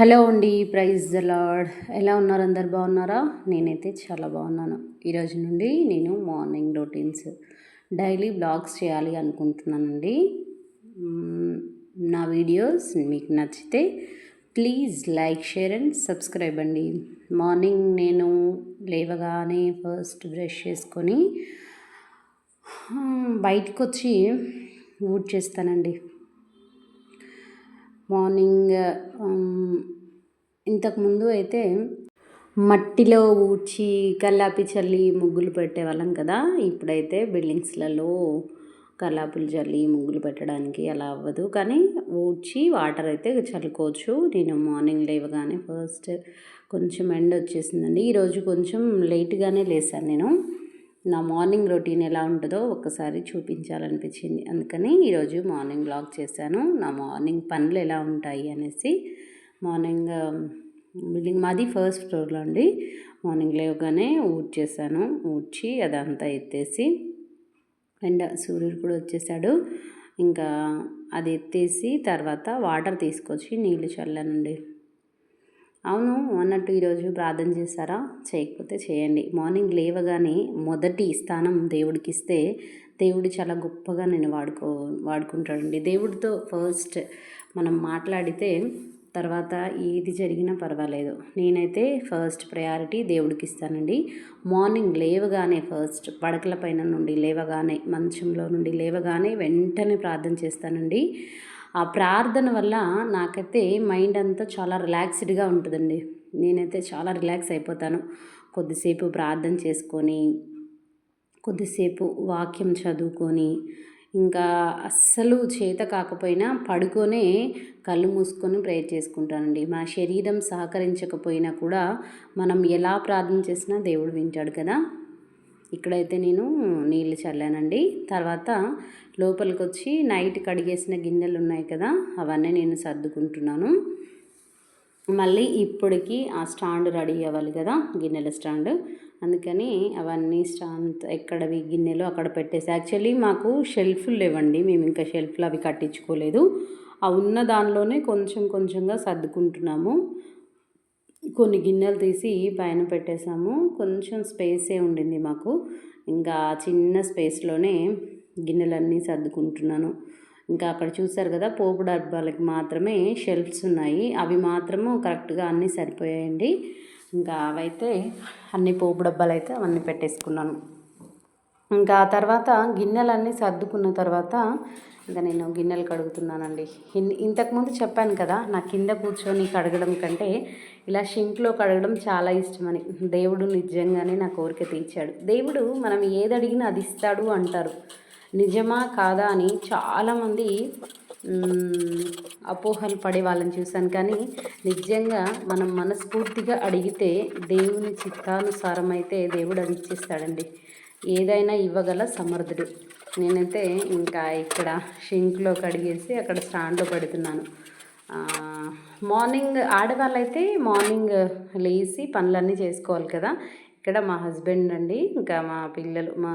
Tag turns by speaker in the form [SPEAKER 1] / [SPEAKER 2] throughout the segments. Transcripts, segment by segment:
[SPEAKER 1] Hello అండి praise the lord ఎలా ఉన్నారు అందరు? బాగున్నారా? నేనైతే చాలా బాగున్నాను. ఈరోజు నుండి నేను మార్నింగ్ రొటీన్స్ డైలీ బ్లాగ్స్ చేయాలి అనుకుంటున్నానండి. నా వీడియోస్ మీకు నచ్చితే please like share and subscribe అండి. మార్నింగ్ నేను లేవగానే ఫస్ట్ బ్రష్ చేసుకొని బయటకు వచ్చి ఊడ్ చేస్తానండి మార్నింగ్ ఇంతకుముందు అయితే మట్టిలో ఊడ్చి కల్లాపి చల్లి ముగ్గులు పెట్టేవాళ్ళం కదా. ఇప్పుడైతే బిల్డింగ్స్లలో కల్లాపులు చల్లి ముగ్గులు పెట్టడానికి అలా అవ్వదు. కానీ ఊడ్చి వాటర్ అయితే చల్లుకోవచ్చు. నేను మార్నింగ్ లేవగానే ఫస్ట్ కొంచెం ఎండ వచ్చేసిందండి. ఈరోజు కొంచెం లేట్గానే లేసాను నేను. నా మార్నింగ్ రొటీన్ ఎలా ఉంటుందో ఒక్కసారి చూపించాలనిపించింది. అందుకని ఈరోజు మార్నింగ్ బ్లాగ్ చేశాను. నా మార్నింగ్ పనులు ఎలా ఉంటాయి అనేసి మార్నింగ్ బిల్డింగ్ మాది ఫస్ట్ ఫ్లోర్లో అండి. మార్నింగ్ లేవగానే ఊడ్చేసాను ఊడ్చి అదంతా ఎత్తేసి అండ్ సూర్యుడు కూడా వచ్చేసాడు. ఇంకా అది ఎత్తేసి తర్వాత వాటర్ తీసుకొచ్చి నీళ్ళు చల్లానండి. అవును అన్నట్టు ఈరోజు ప్రార్థన చేస్తారా చేయకపోతే చేయండి. మార్నింగ్ లేవగానే మొదటి స్థానం దేవుడికి ఇస్తే దేవుడు చాలా గొప్పగా నేను వాడుకో వాడుకుంటాడండి. దేవుడితో ఫస్ట్ మనం మాట్లాడితే తర్వాత ఏది జరిగినా పర్వాలేదు. నేనైతే ఫస్ట్ ప్రయారిటీ దేవుడికి ఇస్తానండి మార్నింగ్ లేవగానే ఫస్ట్ పడకల పైన నుండి లేవగానే మంచంలో నుండి లేవగానే వెంటనే ప్రార్థన చేస్తానండి. ఆ ప్రార్థన వల్ల నాకైతే మైండ్ అంతా చాలా రిలాక్స్డ్గా ఉంటుందండి. నేనైతే చాలా రిలాక్స్ అయిపోతాను. కొద్దిసేపు ప్రార్థన చేసుకొని కొద్దిసేపు వాక్యం చదువుకొని ఇంకా అస్సలు చేత కాకపోయినా పడుకొనే కళ్ళు మూసుకొని ప్రేయర్ చేసుకుంటానండి. మన శరీరం సహకరించకపోయినా కూడా మనం ఎలా ప్రార్థన చేసినా దేవుడు వింటాడు కదా. ఇక్కడైతే నేను నీళ్ళు చల్లానండి. తర్వాత లోపలికి వచ్చి నైట్ కడిగేసిన గిన్నెలు ఉన్నాయి కదా అవన్నీ నేను సర్దుకుంటున్నాను. మళ్ళీ ఇప్పటికి ఆ స్టాండ్ రెడీ అవ్వాలి కదా గిన్నెల స్టాండ్. అందుకని అవన్నీ స్టాండ్ ఎక్కడవి గిన్నెలు అక్కడ పెట్టేసి యాక్చువల్లీ మాకు షెల్ఫ్లు లేవండి మేము ఇంకా షెల్ఫ్లు అవి కట్టించుకోలేదు. ఆ ఉన్న దానిలోనే కొంచెం కొంచెంగా సర్దుకుంటున్నాము. కొన్ని గిన్నెలు తీసి పైన పెట్టేసాము కొంచెం స్పేసే ఉండింది మాకు. ఇంకా చిన్న స్పేస్లోనే గిన్నెలన్నీ సర్దుకుంటున్నాను. ఇంకా అక్కడ చూసారు కదా పోపు డబ్బాలకి మాత్రమే షెల్ఫ్స్ ఉన్నాయి. అవి మాత్రము కరెక్ట్గా అన్నీ సరిపోయాయండి. ఇంకా అవైతే అన్ని పోపు డబ్బాలు అయితే అవన్నీ పెట్టేసుకున్నాను. ఇంకా ఆ తర్వాత గిన్నెలన్నీ సర్దుకున్న తర్వాత ఇంకా నేను గిన్నెలు కడుగుతున్నానండి. ఇన్- ఇంతకుముందు చెప్పాను కదా నా కింద కూర్చొని కడగడం కంటే ఇలా షింక్లో కడగడం చాలా ఇష్టమని. దేవుడు నిజంగానే నా కోరిక తీర్చాడు. దేవుడు మనం ఏది అడిగినా అది ఇస్తాడు అంటారు. నిజమా కాదా అని చాలామంది అపోహలు పడే వాళ్ళని చూశాను. కానీ నిజంగా మనం మనస్ఫూర్తిగా అడిగితే దేవుని చిత్తానుసారం అయితే దేవుడు అది ఇచ్చేస్తాడండి. ఏదైనా ఇవ్వగల సమర్థుడు. నేనైతే ఇంకా ఇక్కడ షింక్లో కడిగేసి అక్కడ స్టాండ్లో పెడుతున్నాను. మార్నింగ్ ఆడవాళ్ళైతే మార్నింగ్ లేచి పనులన్నీ చేసుకోవాలి కదా. ఇక్కడ మా హస్బెండ్ అండి ఇంకా మా పిల్లలు మా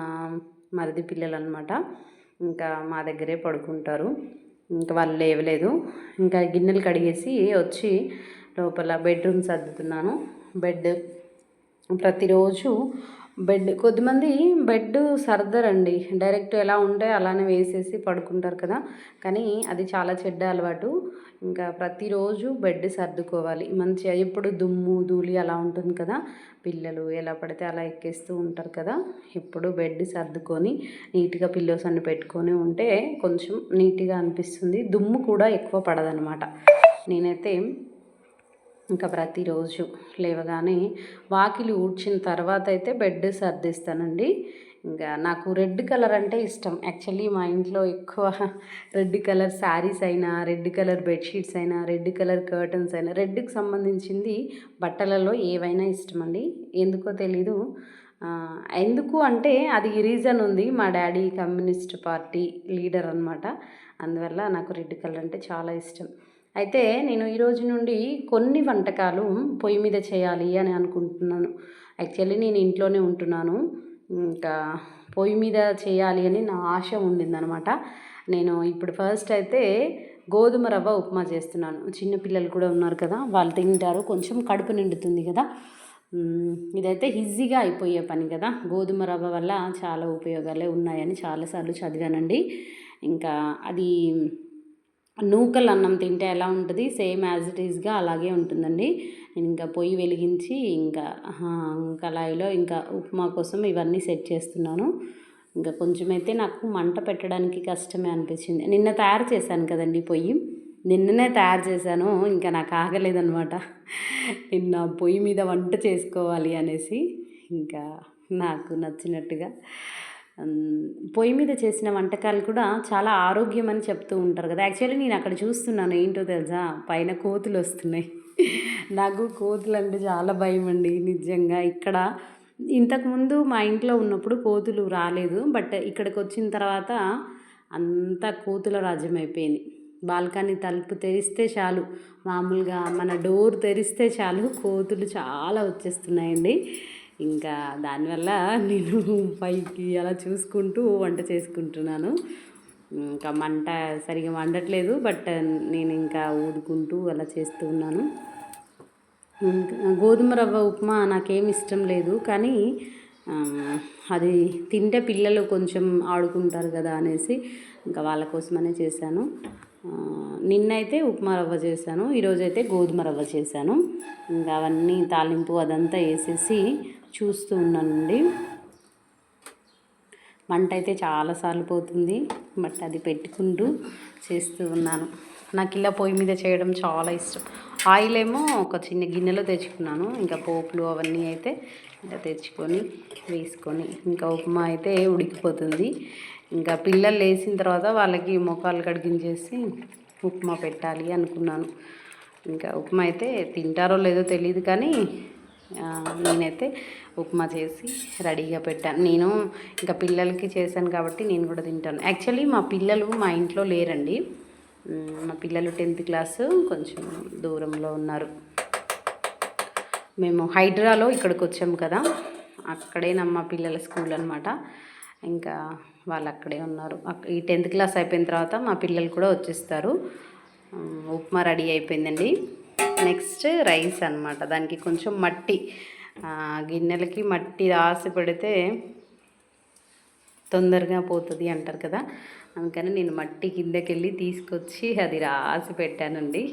[SPEAKER 1] మరిది పిల్లలు అనమాట ఇంకా మా దగ్గరే పడుకుంటారు. ఇంకా వాళ్ళు లేవలేదు. ఇంకా గిన్నెలు కడిగేసి వచ్చి లోపల బెడ్రూమ్ సర్దుతున్నాను. బెడ్ ప్రతిరోజు బెడ్ కొద్దిమంది బెడ్ సర్దరండి. డైరెక్ట్ ఎలా ఉంటే అలానే వేసేసి పడుకుంటారు కదా. కానీ అది చాలా చెడ్డ అలవాటు. ఇంకా ప్రతిరోజు బెడ్ సర్దుకోవాలి. మంచిగా ఎప్పుడు దుమ్ము ధూళి అలా ఉంటుంది కదా. పిల్లలు ఎలా పడితే అలా ఎక్కేస్తూ ఉంటారు కదా. ఎప్పుడు బెడ్ సర్దుకొని నీట్గా పిల్లోస్ అన్ని పెట్టుకొని ఉంటే కొంచెం నీట్గా అనిపిస్తుంది. దుమ్ము కూడా ఎక్కువ పడదనమాట. నేనైతే ఇంకా ప్రతిరోజు లేవగానే వాకిలి ఊడ్చిన తర్వాత అయితే బెడ్ సర్దిస్తానండి. ఇంకా నాకు రెడ్ కలర్ అంటే ఇష్టం. యాక్చువల్లీ మా ఇంట్లో ఎక్కువ రెడ్ కలర్ శారీస్ అయినా రెడ్ కలర్ బెడ్షీట్స్ అయినా రెడ్ కలర్ కర్టన్స్ అయినా రెడ్కి సంబంధించింది బట్టలలో ఏవైనా ఇష్టం అండి ఎందుకో తెలీదు. ఎందుకు అంటే అది రీజన్ ఉంది. మా డాడీ కమ్యూనిస్ట్ పార్టీ లీడర్ అనమాట అందువల్ల నాకు రెడ్ కలర్ అంటే చాలా ఇష్టం. అయితే నేను ఈరోజు నుండి కొన్ని వంటకాలు పొయ్యి మీద చేయాలి అని అనుకుంటున్నాను. యాక్చువల్లీ నేను ఇంట్లోనే ఉంటున్నాను. ఇంకా పొయ్యి మీద చేయాలి అని నా ఆశ ఉండిందనమాట. నేను ఇప్పుడు ఫస్ట్ అయితే గోధుమ రవ్వ ఉప్మా చేస్తున్నాను. చిన్న పిల్లలు కూడా ఉన్నారు కదా వాళ్ళు తింటారు. కొంచెం కడుపు నిండుతుంది కదా. ఇదైతే ఈజీగా అయిపోయే పని కదా. గోధుమ రవ్వ వల్ల చాలా ఉపయోగాలే ఉన్నాయని చాలాసార్లు చదివానండి. ఇంకా అది నూకల్ అన్నం తింటే ఎలా ఉంటుంది? సేమ్ యాజ్ ఇట్ ఈస్గా అలాగే ఉంటుందండి. నేను ఇంకా పొయ్యి వెలిగించి ఇంకా కళాయిలో ఇంకా ఉప్మా కోసం ఇవన్నీ సెట్ చేస్తున్నాను. ఇంకా కొంచెం అయితే నాకు మంట పెట్టడానికి కష్టమే అనిపించింది. నిన్న తయారు చేశాను కదండి పొయ్యి. నిన్ననే తయారు చేశాను. ఇంకా నాకు ఆగలేదనమాట నిన్న పొయ్యి మీద వంట చేసుకోవాలి అనేసి. ఇంకా నాకు నచ్చినట్టుగా పొయ్యి మీద చేసిన వంటకాలు కూడా చాలా ఆరోగ్యం అని చెప్తూ ఉంటారు కదా. యాక్చువల్లీ నేను అక్కడ చూస్తున్నాను ఏంటో తెలుసా? పైన కోతులు వస్తున్నాయి. నాకు కోతులు అంటే చాలా భయం అండి నిజంగా. ఇక్కడ ఇంతకుముందు మా ఇంట్లో ఉన్నప్పుడు కోతులు రాలేదు బట్ ఇక్కడికి వచ్చిన తర్వాత అంతా కోతుల రాజ్యం అయిపోయింది. బాల్కనీ తలుపు తెరిస్తే చాలు. మామూలుగా మన డోర్ తెరిస్తే చాలు. కోతులు చాలా వచ్చేస్తున్నాయండి. ఇంకా దానివల్ల నేను పైకి అలా చూసుకుంటూ వంట చేసుకుంటున్నాను. ఇంకా మంట సరిగా వండట్లేదు బట్ నేను ఇంకా ఊదుకుంటూ అలా చేస్తూ ఉన్నాను. ఇంకా గోధుమ రవ్వ ఉప్మా నాకేం ఇష్టం లేదు కానీ అది తింటే పిల్లలు కొంచెం ఆడుకుంటారు కదా అనేసి ఇంకా వాళ్ళ కోసమనే చేశాను. నిన్నైతే ఉప్మా రవ్వ చేశాను ఈరోజైతే గోధుమ రవ్వ చేశాను. ఇంకా అవన్నీ తాలింపు అదంతా వేసేసి చూస్తూ ఉన్నానండి మంట అయితే చాలాసార్లు పోతుంది. బట్ అది పెట్టుకుంటూ చేస్తూ ఉన్నాను. నాకు ఇలా పొయ్యి మీద చేయడం చాలా ఇష్టం. ఆయిల్ ఏమో ఒక చిన్న గిన్నెలో తెచ్చుకున్నాను. ఇంకా పోపులు అవన్నీ అయితే ఇంకా తెచ్చుకొని వేసుకొని ఇంకా ఉప్మా అయితే ఉడికిపోతుంది. ఇంకా పిల్లలు లేచిన తర్వాత వాళ్ళకి ముఖాలు కడిగించేసి ఉప్మా పెట్టాలి అనుకున్నాను. ఇంకా ఉప్మా అయితే తింటారో లేదో తెలియదు కానీ నేనైతే ఉప్మా చేసి రెడీగా పెట్టాను. నేను ఇంకా పిల్లలకి చేశాను కాబట్టి నేను కూడా తింటాను. యాక్చువల్లీ మా పిల్లలు మా ఇంట్లో లేరండి. మా పిల్లలు టెన్త్ క్లాసు కొంచెం దూరంలో ఉన్నారు. మేము హైడ్రాలో ఇక్కడికి వచ్చాము కదా. అక్కడేనా మా పిల్లల స్కూల్ అనమాట ఇంకా వాళ్ళు అక్కడే ఉన్నారు. ఈ టెన్త్ క్లాస్ అయిపోయిన తర్వాత మా పిల్లలు కూడా వచ్చేస్తారు. ఉప్మా రెడీ అయిపోయిందండి. నెక్స్ట్ రైస్ అన్నమాట. దానికి కొంచెం మట్టి గిన్నెలకి మట్టి రాసి పెడితే తొందరగా పోతుంది అంటారు కదా. అందుకని నేను మట్టి కిందకి వెళ్ళి తీసుకొచ్చి అది రాసి పెట్టానండి.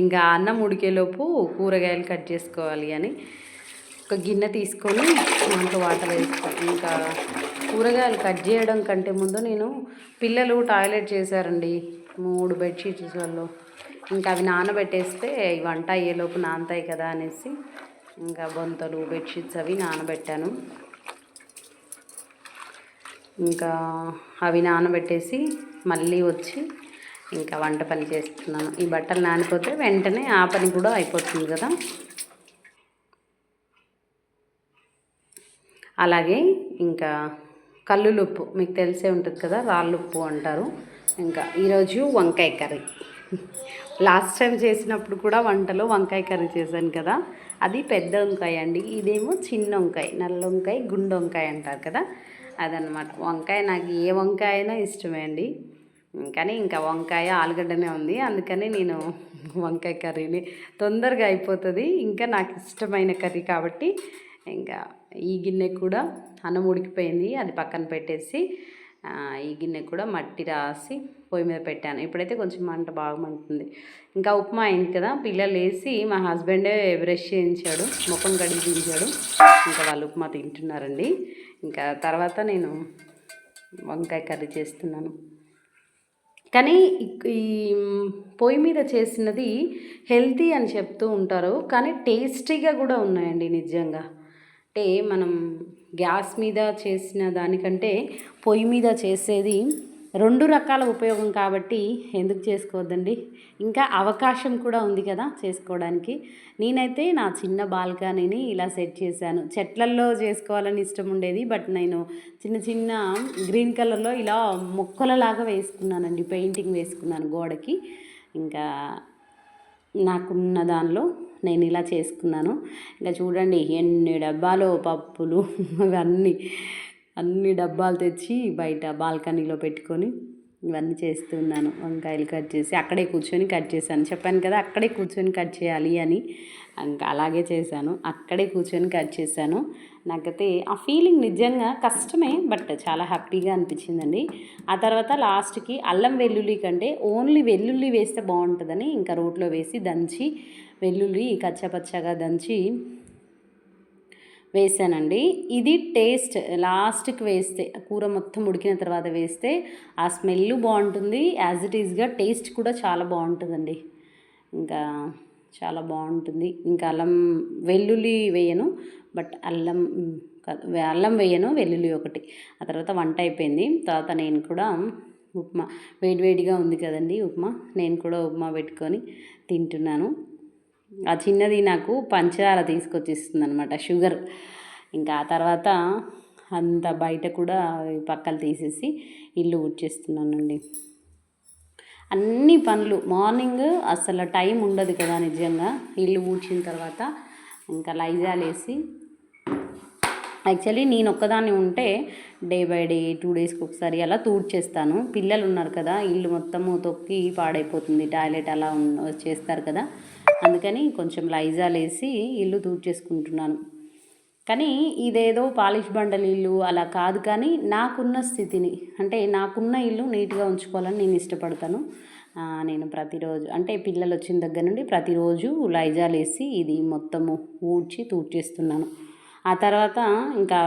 [SPEAKER 1] ఇంకా అన్నం ఉడికేలోపు కూరగాయలు కట్ చేసుకోవాలి అని ఒక గిన్నె తీసుకొని దాంట్లో వాటర్ వేసుకోవాలి ఇంకా కూరగాయలు కట్ చేయడం కంటే ముందు నేను పిల్లలు టాయిలెట్ చేశారండి. మూడు బెడ్షీట్స్లలో ఇంకా అవి నానబెట్టేస్తే వంట అయ్యేలోపు నానతాయి కదా అనేసి ఇంకా బొంతలు బెడ్షీట్స్ అవి నానబెట్టాను. ఇంకా అవి నానబెట్టేసి మళ్ళీ వచ్చి ఇంకా వంట పని చేస్తున్నాను. ఈ బట్టలు నానిపోతే వెంటనే ఆ పని కూడా అయిపోతుంది కదా. అలాగే ఇంకా కల్లులుప్పు మీకు తెలిసే ఉంటుంది కదా రాళ్ళుప్పు అంటారు. ఇంకా ఈరోజు వంకాయ కర్రీ. లాస్ట్ టైం చేసినప్పుడు కూడా వంటలో వంకాయ కర్రీ చేశాను కదా. అది పెద్ద వంకాయ అండి. ఇదేమో చిన్న వంకాయ నల్ల వంకాయ గుండె వంకాయ అంటారు కదా. అదనమాట వంకాయ నాకు ఏ వంకాయ అయినా ఇష్టమే అండి. కానీ ఇంకా వంకాయ ఆలుగడ్డనే ఉంది. అందుకని నేను వంకాయ కర్రీని తొందరగా అయిపోతుంది. ఇంకా నాకు ఇష్టమైన కర్రీ కాబట్టి ఇంకా ఈ గిన్నె కూడా అన్నం ఉడికిపోయింది. అది పక్కన పెట్టేసి ఈ గిన్నె కూడా మట్టి రాసి పొయ్యి మీద పెట్టాను. ఇప్పుడైతే కొంచెం మంట బాగా మంటుంది ఇంకా ఉప్మా అయింది కదా పిల్లలు వేసి మా హస్బెండే బ్రష్ చేయించాడు ముఖం కడిగించాడు. ఇంకా వాళ్ళు ఉప్మా తింటున్నారండి. ఇంకా తర్వాత నేను వంకాయ కర్రీ చేస్తున్నాను. కానీ ఈ పొయ్యి మీద చేసినది హెల్తీ అని చెప్తూ ఉంటారు కానీ టేస్టీగా కూడా ఉన్నాయండి నిజంగా. అంటే మనం గ్యాస్ మీద చేసిన దానికంటే పొయ్యి మీద చేసేది రెండు రకాల ఉపయోగం కాబట్టి ఎందుకు చేసుకోవద్దండి? ఇంకా అవకాశం కూడా ఉంది కదా చేసుకోవడానికి. నేనైతే నా చిన్న బాల్కనీని ఇలా సెట్ చేశాను. చెట్లల్లో చేసుకోవాలని ఇష్టం ఉండేది బట్ నేను చిన్న చిన్న గ్రీన్ కలర్లో ఇలా మొక్కలలాగా వేసుకున్నానండి. పెయింటింగ్ వేసుకున్నాను గోడకి. ఇంకా నాకున్న దానిలో నేను ఇలా చేసుకున్నాను. ఇంకా చూడండి ఎన్ని డబ్బాలు పప్పులు అవన్నీ అన్ని డబ్బాలు తెచ్చి బయట బాల్కనీలో పెట్టుకొని ఇవన్నీ చేస్తున్నాను. వంకాయలు కట్ చేసి అక్కడే కూర్చొని కట్ చేశాను. చెప్పాను కదా అక్కడే కూర్చొని కట్ చేయాలి అని. ఇంకా అలాగే చేశాను. అక్కడే కూర్చొని కట్ చేశాను. నాకైతే ఆ ఫీలింగ్ నిజంగా కష్టమే బట్ చాలా హ్యాపీగా అనిపించిందండి. ఆ తర్వాత లాస్ట్కి అల్లం వెల్లుల్లి కంటే ఓన్లీ వెల్లుల్లి వేస్తే బాగుంటుందని ఇంకా రోట్లో వేసి దంచి వెల్లుల్లి కచ్చపచ్చగా దంచి వేసానండి. ఇది టేస్ట్ లాస్ట్కి వేస్తే కూర మొత్తం ఉడికిన తర్వాత వేస్తే ఆ స్మెల్ బాగుంటుంది. యాజ్ ఇట్ ఈస్గా టేస్ట్ కూడా చాలా బాగుంటుందండి. ఇంకా చాలా బాగుంటుంది. ఇంకా అల్లం వెల్లుల్లి వేయను బట్ అల్లం అల్లం వేయను వెల్లుల్లి ఒకటి. ఆ తర్వాత వంట అయిపోయింది. తర్వాత నేను కూడా ఉప్మా వేడివేడిగా ఉంది కదండి ఉప్మా నేను కూడా ఉప్మా పెట్టుకొని తింటున్నాను. ఆ చిన్నది నాకు పంచదార తీసుకొచ్చి ఇస్తుంది అనమాట షుగర్. ఇంకా ఆ తర్వాత అంత బయట కూడా పక్కలు తీసేసి ఇల్లు ఊడ్చేస్తున్నానండి. అన్ని పనులు మార్నింగ్ అసలు టైం ఉండదు కదా నిజంగా ఇల్లు ఊడ్చిన తర్వాత. ఇంకా లైజాలేసి యాక్చువల్లీ నేను ఒక్కదాన్ని ఉంటే డే బై డే టూ డేస్కి ఒకసారి అలా తూడ్చేస్తాను. పిల్లలు ఉన్నారు కదా ఇల్లు మొత్తము తొక్కి పాడైపోతుంది. టాయిలెట్ అలా చేస్తారు కదా. అందుకని కొంచెం లైజాల్ వేసి ఇల్లు తూడ్చేసుకుంటున్నాను. కానీ ఇదేదో పాలిష్ బండల ఇల్లు అలా కాదు కానీ నాకున్న స్థితిని అంటే నాకున్న ఇల్లు నీట్గా ఉంచుకోవాలని నేను ఇష్టపడతాను. నేను ప్రతిరోజు అంటే పిల్లలు వచ్చిన దగ్గర నుండి ప్రతిరోజు లైజాలు వేసి ఇది మొత్తము ఊడ్చి తూడ్చేస్తున్నాను. ఆ తర్వాత ఇంకా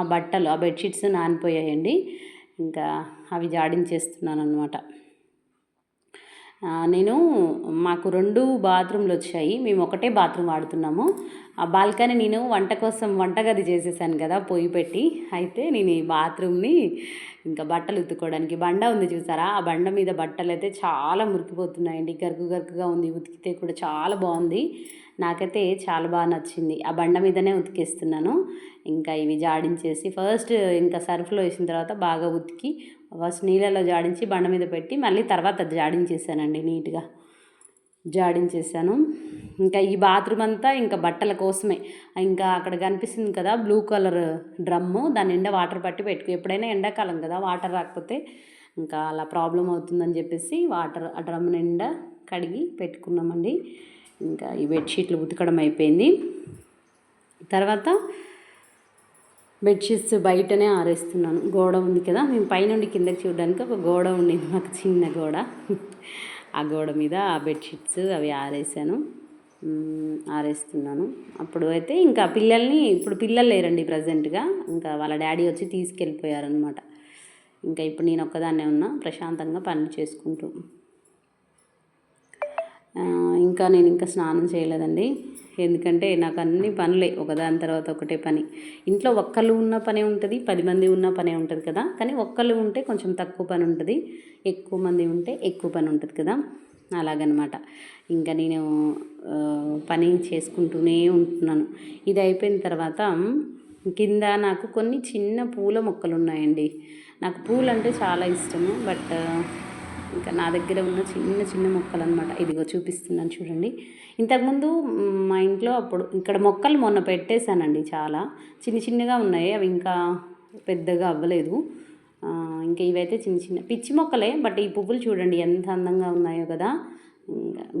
[SPEAKER 1] ఆ బట్టలు ఆ బెడ్షీట్స్ నానిపోయాయండి. ఇంకా అవి జాడించేస్తున్నాను అనమాట నేను మాకు రెండు బాత్రూమ్లు వచ్చాయి. మేము ఒకటే బాత్రూమ్ వాడుతున్నాము. ఆ బాల్కనీ నేను వంట కోసం వంటగది చేసేసాను కదా పొయ్యి పెట్టి. అయితే నేను ఈ బాత్రూమ్ని ఇంకా బట్టలు ఉతుక్కోవడానికి బండ ఉంది చూసారా? ఆ బండ మీద బట్టలు అయితే చాలా మురికిపోతున్నాయండి. గరుకు గరుకుగా ఉంది ఉతికితే కూడా చాలా బాగుంది. నాకైతే చాలా బాగా నచ్చింది. ఆ బండ మీదనే ఉతికేస్తున్నాను. ఇంకా ఇవి జాడించేసి ఫస్ట్ ఇంకా సర్ఫ్లో వేసిన తర్వాత బాగా ఉతికి ఫస్ట్ నీళ్ళలో జాడించి బండ మీద పెట్టి మళ్ళీ తర్వాత జాడించేసానండి నీట్గా. జాడించేసాను. ఇంకా ఈ బాత్రూమ్ అంతా ఇంకా బట్టల కోసమే. ఇంకా అక్కడ కనిపిస్తుంది కదా బ్లూ కలర్ డ్రమ్ము దాని నిండా వాటర్ పట్టి పెట్టుకో ఎప్పుడైనా ఎండాకాలం కదా వాటర్ రాకపోతే ఇంకా అలా ప్రాబ్లం అవుతుందని చెప్పేసి వాటర్ ఆ డ్రమ్ నిండా కడిగి పెట్టుకున్నామండి. ఇంకా ఈ బెడ్షీట్లు ఉతకడం అయిపోయింది. తర్వాత బెడ్షీట్స్ బయటనే ఆరేస్తున్నాను. గోడ ఉంది కదా మేము పైనుండి కిందకి చూడడానికి ఒక గోడ ఉండేది మాకు చిన్న గోడ. ఆ గోడ మీద ఆ బెడ్షీట్స్ అవి ఆరేసాను. ఆరేస్తున్నాను. అప్పుడు అయితే ఇంకా పిల్లల్ని ఇప్పుడు పిల్లలు లేరండి ప్రజెంట్గా. ఇంకా వాళ్ళ డాడీ వచ్చి తీసుకెళ్ళిపోయారనమాట ఇంకా ఇప్పుడు నేను ఒక్కదాన్నే ఉన్నా ప్రశాంతంగా పనులు చేసుకుంటూ. ఇంకా నేను ఇంకా స్నానం చేయలేదండి. ఎందుకంటే నాకు అన్ని పనులే ఒకదాని తర్వాత ఒకటే పని. ఇంట్లో ఒక్కళ్ళు ఉన్న పనే ఉంటుంది పది మంది ఉన్న పనే ఉంటుంది కదా. కానీ ఒక్కళ్ళు ఉంటే కొంచెం తక్కువ పని ఉంటుంది ఎక్కువ మంది ఉంటే ఎక్కువ పని ఉంటుంది కదా. అలాగనమాట. ఇంకా నేను పని చేసుకుంటూనే ఉంటున్నాను. ఇది అయిపోయిన తర్వాత కింద నాకు కొన్ని చిన్న పూల మొక్కలు ఉన్నాయండి. నాకు పూలు అంటే చాలా ఇష్టము బట్ ఇంకా నా దగ్గర ఉన్న చిన్న చిన్న మొక్కలు అనమాట ఇదిగో చూపిస్తున్నాను చూడండి. ఇంతకుముందు మా ఇంట్లో అప్పుడు ఇక్కడ మొక్కలు మొన్న పెట్టేశానండి చాలా. చిన్న చిన్నగా ఉన్నాయి అవి ఇంకా పెద్దగా అవ్వలేదు. ఇంకా ఇవైతే చిన్న చిన్న పిచ్చి మొక్కలే బట్ ఈ పువ్వులు చూడండి ఎంత అందంగా ఉన్నాయో కదా.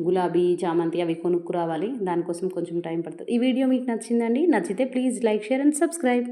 [SPEAKER 1] గులాబీ చామంతి అవి కొనుక్కు రావాలి. దానికోసం కొంచెం టైం పడుతుంది. ఈ వీడియో మీకు నచ్చిందండి నచ్చితే please like share and subscribe.